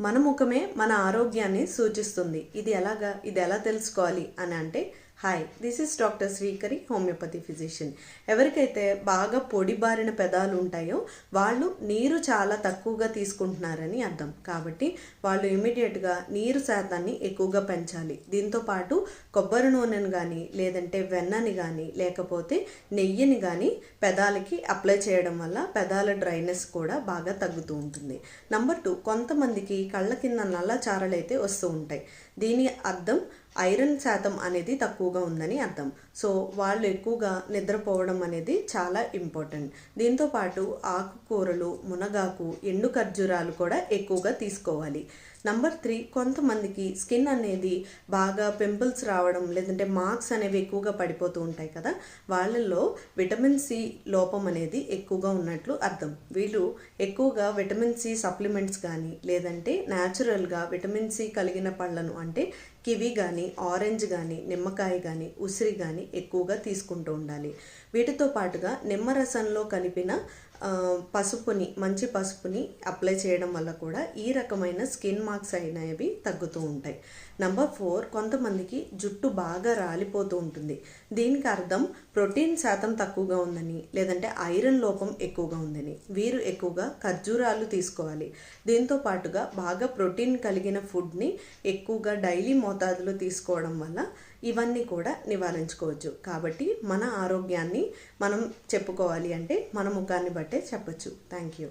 మన ముఖమే మన ఆరోగ్యాన్ని సూచిస్తుంది. ఇది ఎలాగా ఇది ఎలా తెలుసుకోవాలి అని అంటే hi this is doctor Srikari homeopathy physician ఎవరికైతే బాగా పొడిబారిన పెదాలు ఉంటాయో వాళ్ళు నీరు చాలా తక్కువగా తీసుకుంటున్నారని అర్థం. కాబట్టి వాళ్ళు ఇమీడియట్గా నీరు శాతాన్ని ఎక్కువగా పెంచాలి. దీంతో పాటు కొబ్బరి నూనెను కానీ లేదంటే వెన్నని కానీ లేకపోతే నెయ్యిని కానీ పెదాలకి అప్లై చేయడం వల్ల పెదాల డ్రైనెస్ కూడా బాగా తగ్గుతూ ఉంటుంది. నంబర్ టూ కొంతమందికి కళ్ళ కింద నల్ల చారలైతే వస్తూ ఉంటాయి. దీని అర్థం ఐరన్ శాతం అనేది తక్కువగా ఉందని అర్థం. సో వాళ్ళు ఎక్కువగా నిద్రపోవడం అనేది చాలా ఇంపార్టెంట్. దీంతో పాటు ఆకుకూరలు మునగాకు ఎండు ఖర్జూరాలు కూడా ఎక్కువగా తీసుకోవాలి. నంబర్ త్రీ కొంతమందికి స్కిన్ అనేది బాగా పింపుల్స్ రావడం లేదంటే మార్క్స్ అనేవి ఎక్కువగా పడిపోతూ ఉంటాయి కదా వాళ్ళల్లో విటమిన్ సి లోపం అనేది ఎక్కువగా ఉన్నట్లు అర్థం. వీళ్ళు ఎక్కువగా విటమిన్ సి సప్లిమెంట్స్ కానీ లేదంటే న్యాచురల్గా విటమిన్ సి కలిగిన పళ్ళను అంటే కివి కానీ ఆరెంజ్ కానీ నిమ్మకాయ కానీ ఉసిరి కానీ ఎక్కువగా తీసుకుంటూ ఉండాలి. వీటితో పాటుగా నిమ్మరసంలో కలిపిన పసుపుని మంచి పసుపుని అప్లై చేయడం వల్ల కూడా ఈ రకమైన స్కిన్ మార్క్స్ అయినవి తగ్గుతూ ఉంటాయి. నంబర్ ఫోర్ కొంతమందికి జుట్టు బాగా రాలిపోతూ ఉంటుంది. దీనికి అర్థం ప్రోటీన్ శాతం తక్కువగా ఉందని లేదంటే ఐరన్ లోపం ఎక్కువగా ఉందని. వీరు ఎక్కువగా ఖర్జూరాలు తీసుకోవాలి. దీంతో పాటుగా బాగా ప్రోటీన్ కలిగిన ఫుడ్ని ఎక్కువగా డైలీ మోతాదులో తీసుకోవడం వల్ల ఇవన్నీ కూడా నివారించుకోవచ్చు. కాబట్టి మన ఆరోగ్యాన్ని మనం చెప్పుకోవాలి అంటే మన ముఖాన్ని బట్టి. చెప్పచ్చు. Thank you